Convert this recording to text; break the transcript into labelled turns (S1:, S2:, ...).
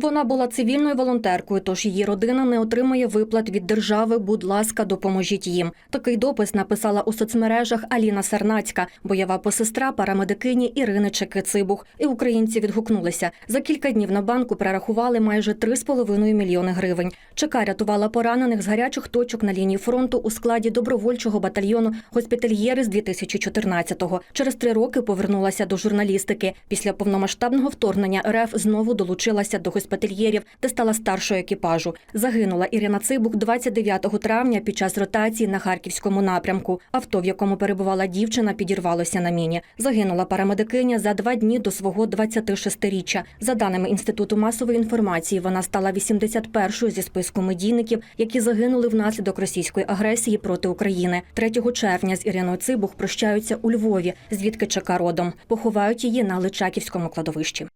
S1: Вона була цивільною волонтеркою, тож її родина не отримує виплат від держави. Будь ласка, допоможіть їм. Такий допис написала у соцмережах Аліна Сарнацька, бойова посестра парамедикині Ірини Чекицибух. І українці відгукнулися. За кілька днів на банку перерахували майже 3,5 мільйони гривень. ЧК рятувала поранених з гарячих точок на лінії фронту у складі добровольчого батальйону госпітальєри з 2014-го. Через три роки повернулася до журналістики. Після повномасштабного вторгнення РФ знову долучилася до госпітальєрів, де стала старшою екіпажу. Загинула Ірина Цибух 29 травня під час ротації на харківському напрямку. Авто, в якому перебувала дівчина, підірвалося на міні. Загинула парамедикиня за два дні до свого 26-річчя. За даними інституту масової інформації, вона стала 81-ю зі списку медійників, які загинули внаслідок російської агресії проти України. 3 червня з Іриною Цибух прощаються у Львові, звідки чека родом. Поховають її на Личаківському кладовищі.